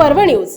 पर्व न्यूज.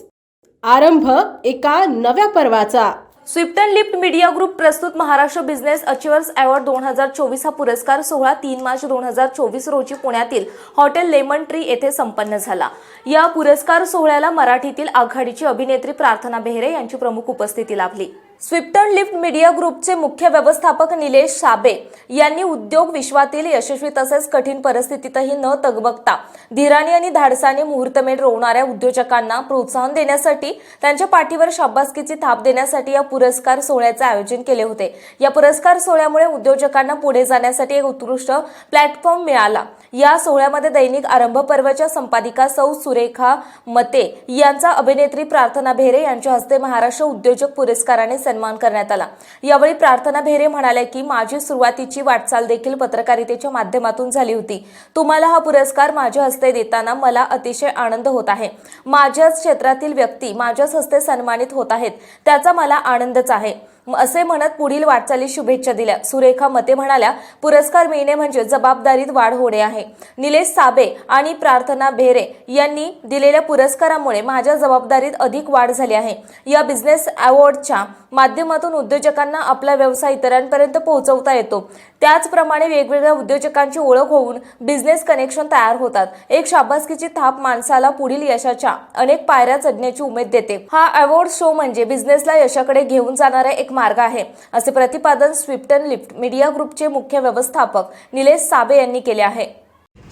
आरंभ एका नव्या पर्वाचा. स्विप्टन लिफ्ट मीडिया ग्रुप प्रस्तुत महाराष्ट्र बिझनेस अचिव्हर्स अवॉर्ड दोन हजार चोवीस हा पुरस्कार सोहळा तीन मार्च दोन हजार चोवीस रोजी पुण्यातील हॉटेल लेमन ट्री येथे संपन्न झाला. या पुरस्कार सोहळ्याला मराठीतील आघाडीची अभिनेत्री प्रार्थना बेहरे यांची प्रमुख उपस्थिती लाभली. स्विप्टन लिफ्ट मीडिया ग्रुपचे मुख्य व्यवस्थापक निलेश साबे यांनी उद्योग विश्वातील यशस्वी तसेच कठीण परिस्थितीतही न तगबगता धीराने आणि धाडसाने मुहूर्तमेढ रोवणाऱ्या उद्योजकांना प्रोत्साहन देण्यासाठी त्यांच्या पाठीवर शाबासकीची थाप देण्यासाठी या पुरस्कार सोहळ्याचे आयोजन केले होते. या पुरस्कार सोहळ्यामुळे उद्योजकांना पुढे जाण्यासाठी एक उत्कृष्ट प्लॅटफॉर्म मिळाला. या सोहळ्यामध्ये दैनिक आरंभ पर्वच्या संपादिका सौ सुरेखा मते यांचा अभिनेत्री प्रार्थना भेरे यांच्या हस्ते महाराष्ट्र उद्योजक पुरस्काराने सन्मान करण्यात आला. यावेळी प्रार्थना भेरे म्हणाल्या की माझी सुरुवातीची वाटचाल देखील पत्रकारितेच्या माध्यमातून झाली होती. तुम्हाला हा पुरस्कार माझ्या हस्ते देताना मला अतिशय आनंद होत आहे. माझ्याच क्षेत्रातील व्यक्ती माझ्याच हस्ते सन्मानित होत आहेत. त्याचा मला आनंदच आहे. असे म्हणत पुढील वाटचाली शुभेच्छा दिल्या. सुरेखा मते म्हणाल्या पुरस्कार मिळणे म्हणजे जबाबदारीत वाढ होणे आहे. निलेश साबे आणि प्रार्थना भेरे यांनी दिलेल्या पुरस्कारामुळे माझ्या जबाबदारीत अधिक वाढ झाली आहे. या बिझनेस अवॉर्डच्या माध्यमातून उद्योजकांना आपला व्यवसाय इतरांपर्यंत पोहोचवता येतो. त्याचप्रमाणे वेगवेगळ्या उद्योजकांची ओळख होऊन बिझनेस कनेक्शन तयार होतात. एक शाबासकीची थाप माणसाला पुढील यशाच्या अनेक पायऱ्या चढण्याची उमेद देते. हा अवॉर्ड शो म्हणजे बिझनेसला यशाकडे घेऊन जाणारा एक मार्ग आहे. असे प्रतिपादन स्विफ्टन लिफ्ट मीडिया ग्रुपचे मुख्य व्यवस्थापक निलेश साबे यांनी केले आहे.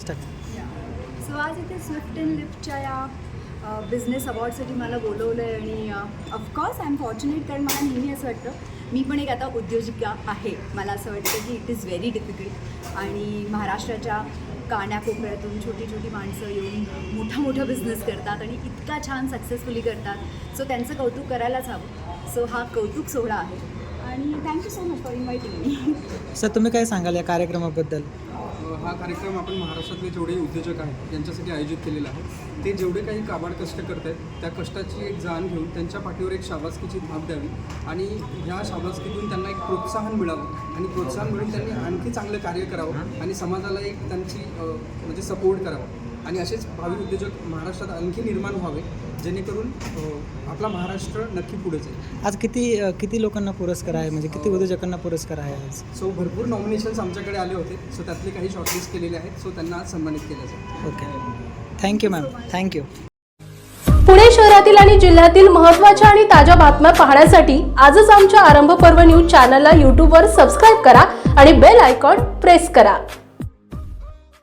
सो आज इथे स्विफ्ट अँड लिफ्टच्या या बिझनेस अवॉर्डसाठी मला बोलवलं आहे आणि ऑफकोर्स आय एम फॉर्च्युनेट कारण मला नेहमी असं वाटतं मी पण एक आता उद्योजिका आहे. मला असं वाटतं की इट इज व्हेरी डिफिकल्ट आणि महाराष्ट्राच्या कानाकोपऱ्यातून छोटी छोटी माणसं येऊन मोठा मोठा बिझनेस करतात आणि इतका छान सक्सेसफुली करतात. सो त्यांचं कौतुक करायलाच हवं. सो हा कौतुक सोहळा आहे. आणि thank you so much for inviting me sir तुम्ही काय सांगाल या कार्यक्रमाबद्दल? हा कार्यक्रम आपण महाराष्ट्रातले जेवढे उद्योजक आहेत यांच्यासाठी आयोजित केलेला आहे ते जेवढे काही काबाड कष्ट करत आहेत त्या कष्टाची एक जाण घेऊन त्यांच्या पाठीवर एक शाबासकीची धाप द्यावी आणि ह्या शाबासकीतून त्यांना एक प्रोत्साहन मिळावं आणि प्रोत्साहन मिळून त्यांनी आणखी चांगलं कार्य करावं आणि समाजाला एक त्यांची म्हणजे सपोर्ट करावा. आणि असेच भावी उद्योजक महाराष्ट्रात आणखी निर्माण व्हावे जेणेकरून आपला महाराष्ट्र नक्की पुढे जाईल. आज किती किती लोकांना पुरस्कार आहे? म्हणजे किती उद्योजकांना पुरस्कार आहे आज? सो भरपूर नॉमिनेशन्स आमच्याकडे आले होते. सो त्यातले काही शॉर्टलिस्ट केलेले आहेत. सो त्यांना आज सन्मानित केलं जाईल. Okay thank you ma'am thank you Pune शहरातील आणि जिल्ह्यातील महत्त्वाच्या आणि ताज्या बातम्या पाहण्यासाठी आजच आमच्या आरंभ पर्व न्यूज चॅनलला यूट्यूबवर सबस्क्राईब करा आणि बेल आयकॉन प्रेस करा.